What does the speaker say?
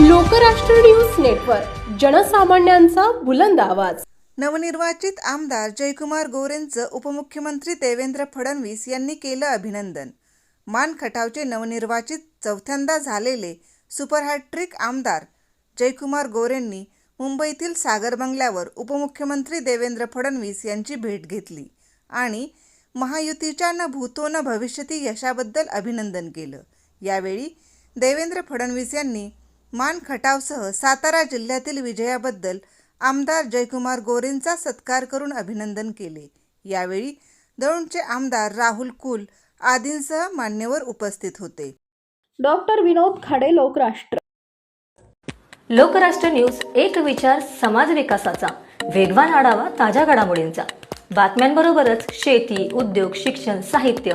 Lokrashtra news network जनसामान्यांचा बुलंद आवाज. नवनिर्वाचित आमदार जयकुमार गोरेंचं उपमुख्यमंत्री देवेंद्र फडणवीस यांनी केलं अभिनंदन. मान खटावचे नवनिर्वाचित चौथ्यांदा झालेले सुपरहॅट्रिक आमदार जयकुमार गोरेंनी मुंबईतील सागर बंगल्यावर उपमुख्यमंत्री देवेंद्र फडणवीस यांची भेट घेतली आणि महायुतीच्या न भूतो न भविष्यती यशाबद्दल अभिनंदन केलं. यावेळी देवेंद्र फडणवीस यांनी मान खटावसह सातारा जिल्ह्यातील विजयाबद्दल आमदार जयकुमार गोरेंचा सत्कार करून अभिनंदन केले. यावेळी दौंडचे आमदार राहुल कुल आदींसह मान्यवर उपस्थित होते. डॉक्टर विनोद खाडे लोकराष्ट्र. लोकराष्ट्र न्यूज एक विचार समाज विकासाचा. वेगवान आढावा ताज्या घडामोडींचा. बातम्यांबरोबरच शेती उद्योग शिक्षण साहित्य